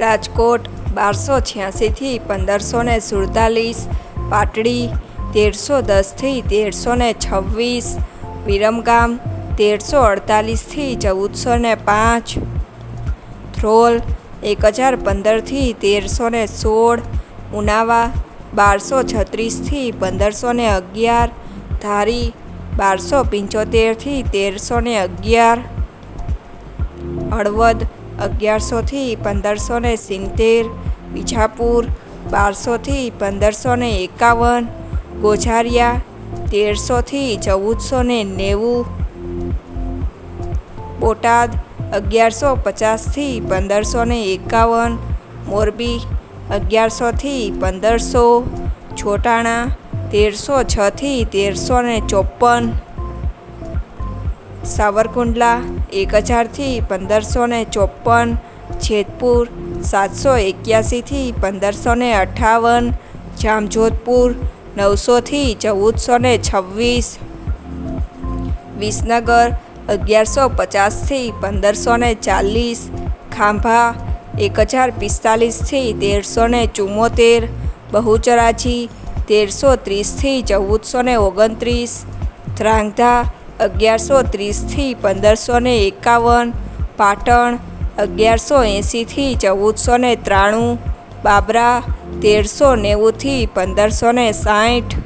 રાજકોટ બારસો છ્યાસીથી પંદરસો ને સુડતાલીસ, પાટડી તેરસો દસથી તેરસો ને છવ્વીસ, વિરમગામ તેરસો અડતાલીસથી ચૌદસો ને પાંચ થ્રોલ એક હજાર પંદરથી તેરસો ને સોળ, ઉનાવા બારસો છત્રીસથી પંદરસો ને અગિયાર, ધારી બારસો પંચોતેરથી તેરસો ને અગિયાર, હળવદ અગિયારસોથી પંદરસો ને સિત્તેર, વિજાપુર બારસોથી પંદરસો ને એકાવન, ગોઝારિયા તેરસોથી ચૌદસો ને નેવું, બોટાદ અગિયારસો પચાસથી પંદરસો ને એકાવન, મોરબી અગિયારસોથી પંદરસો, છોટાણા તેરસો છથી તેરસો ને ચોપન સાવરકુંડલા, એક હજારથી પંદરસો ને ચોપન છેદપુર સાતસો એક્યાસીથી પંદરસો ને અઠાવન, જામજોધપુર, નવસોથી ચૌદસો ને છવ્વીસ, વિસનગર, અગિયારસો પચાસથી પંદરસો ને ચાલીસ, ખાંભા, એક હજાર પિસ્તાલીસથી તેરસો ને ચુમ્મોતેર, બહુચરાજી, તેરસો ત્રીસથી ચૌદસો ને ઓગણત્રીસ ધ્રાંગધા અગિયારસો ત્રીસથી પંદરસો ને એકાવન, પાટણ અગિયારસો એંસીથી ચૌદસો ને ત્રાણું, બાબરા તેરસો નેવુંથી પંદરસો ને સાઠ.